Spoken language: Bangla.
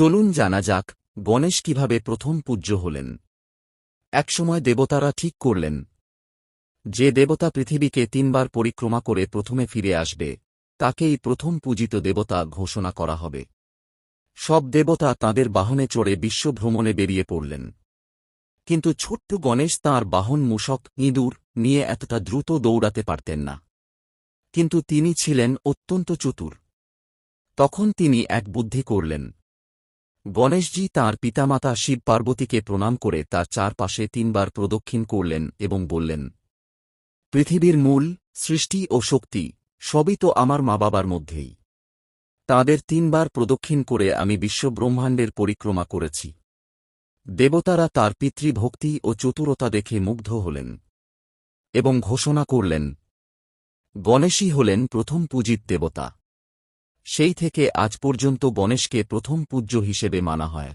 চলুন জানা যাক, গণেশ কীভাবে প্রথম পূজ্য হলেন। একসময় দেবতারা ঠিক করলেন। যে দেবতা পৃথিবীকে তিনবার পরিক্রমা করে প্রথমে ফিরে আসবে, তাকেই প্রথম পূজিত দেবতা ঘোষণা করা হবে। সব দেবতা তাদের বাহনে চড়ে বিশ্বভ্রমণে বেরিয়ে পড়লেন। কিন্তু ছোট্ট গণেশ তাঁর বাহন মূষক, ইঁদুর নিয়ে এতটা দ্রুত দৌড়াতে পারতেন না। কিন্তু তিনি ছিলেন অত্যন্ত চতুর। তখন তিনি এক বুদ্ধি করলেন গণেশজি তাঁর পিতামাতা শিব পার্বতীকে প্রণাম করে তার চারপাশে তিনবার প্রদক্ষিণ করলেন এবং বললেন, পৃথিবীর মূল, সৃষ্টি ও শক্তি সবই তো আমার মা বাবার মধ্যেই। তাঁদের তিনবার প্রদক্ষিণ করে আমি বিশ্বব্রহ্মাণ্ডের পরিক্রমা করেছি। দেবতারা তার পিতৃভক্তি ও চতুরতা দেখে মুগ্ধ হলেন এবং ঘোষণা করলেন, গণেশই হলেন প্রথম পূজিত দেবতা। সেই থেকে আজ পর্যন্ত গণেশকে প্রথম পূজ্য হিসেবে মানা হয়।